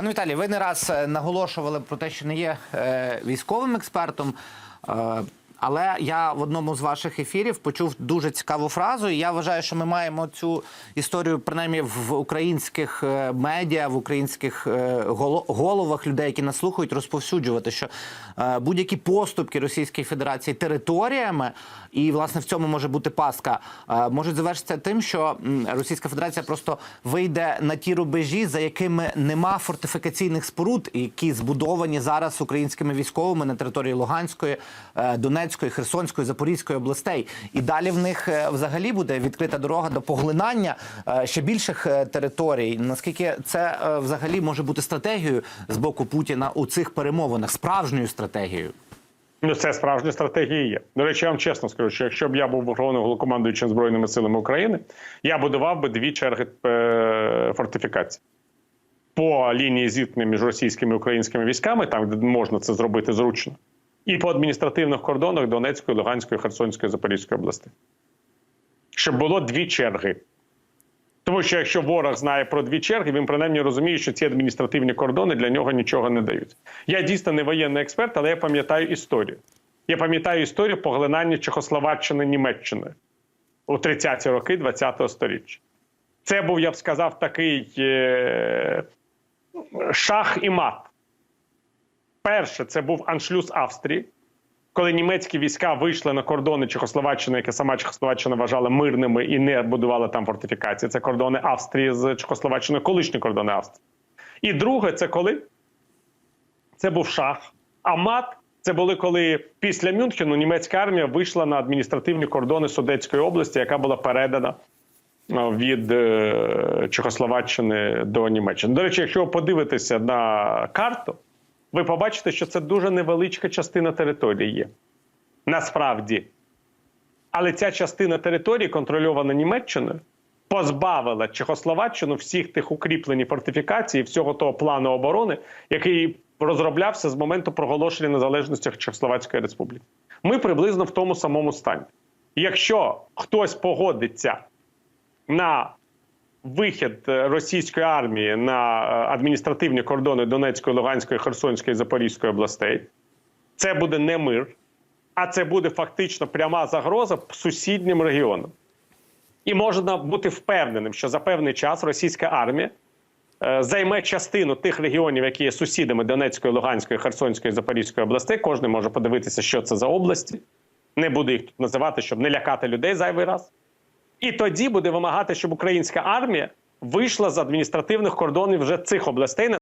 Пане Віталій, ви не раз е, наголошували про те, що не є е, військовим експертом. Але я в одному з ваших ефірів почув дуже цікаву фразу. і Я вважаю, що ми маємо цю історію принаймні в українських е, медіа, в українських е, головах людей, які нас слухають, розповсюджувати, що е, будь-які поступки Російської Федерації територіями, і власне в цьому може бути пастка, е, можуть завершитися тим, що Російська Федерація просто вийде на ті рубежі, за якими нема фортифікаційних споруд, які збудовані зараз українськими військовими на території Луганської, е, Донецької, Херсонської, Запорізької областей. І далі в них е, взагалі буде відкрита дорога до поглинання е, ще більших е, територій. Наскільки це взагалі може бути стратегією з боку Путіна у цих перемовинах, справжньою стратегією? Ну, це справжня стратегія є. До речі, я вам чесно скажу, що якщо б я був верховним головнокомандуючим збройними силами України, я будував би дві черги фортифікацій. По лінії зіткнення між російськими і українськими військами, там де можна це зробити зручно, і по адміністративних кордонах Донецької, Луганської, Херсонської, Запорізької областей. Щоб було дві черги. Тому що якщо ворог знає про дві черги, він принаймні розуміє, що ці адміністративні кордони для нього нічого не дають. Я дійсно не воєнний експерт, але я пам'ятаю історію. Я пам'ятаю історію поглинання Чехословаччини Німеччини у 30-ті роки ХХ століття. Це був, я б сказав, такий е- шах і мат. Перше, це був аншлюз Австрії, коли німецькі війська вийшли на кордони Чехословаччини, яке сама Чехословаччина вважала мирними і не будувала там фортифікації. Це кордони Австрії з Чехословаччиною, колишні кордони Австрії. І друге, це коли це був шах. А мат це були коли після Мюнхену німецька армія вийшла на адміністративні кордони Судетської області, яка була передана е, від е, Чехословаччини до Німеччини. До речі, якщо ви подивитеся на карту, ви побачите, що це дуже невеличка частина території є. Насправді. Але ця частина території, контрольована Німеччиною, позбавила Чехословаччину всіх тих укріплень фортифікацій, всього того плану оборони, який розроблявся з моменту проголошення незалежності Чехословацької республіки. Ми приблизно в тому самому стані. Якщо хтось погодиться на вихід е, російської армії на е, адміністративні кордони Донецької, Луганської, Херсонської Запорізької областей, це буде не мир, а це буде фактично пряма загроза сусіднім регіонам. І можна бути впевненим, що за певний час російська армія е, займе частину тих регіонів, які є сусідами Донецької, Луганської, Херсонської, Запорізької областей. Кожен може подивитися, що це за області. Не буду їх тут називати, щоб не лякати людей зайвий раз. І тоді буде вимагати, щоб українська армія вийшла з адміністративних кордонів вже цих областей.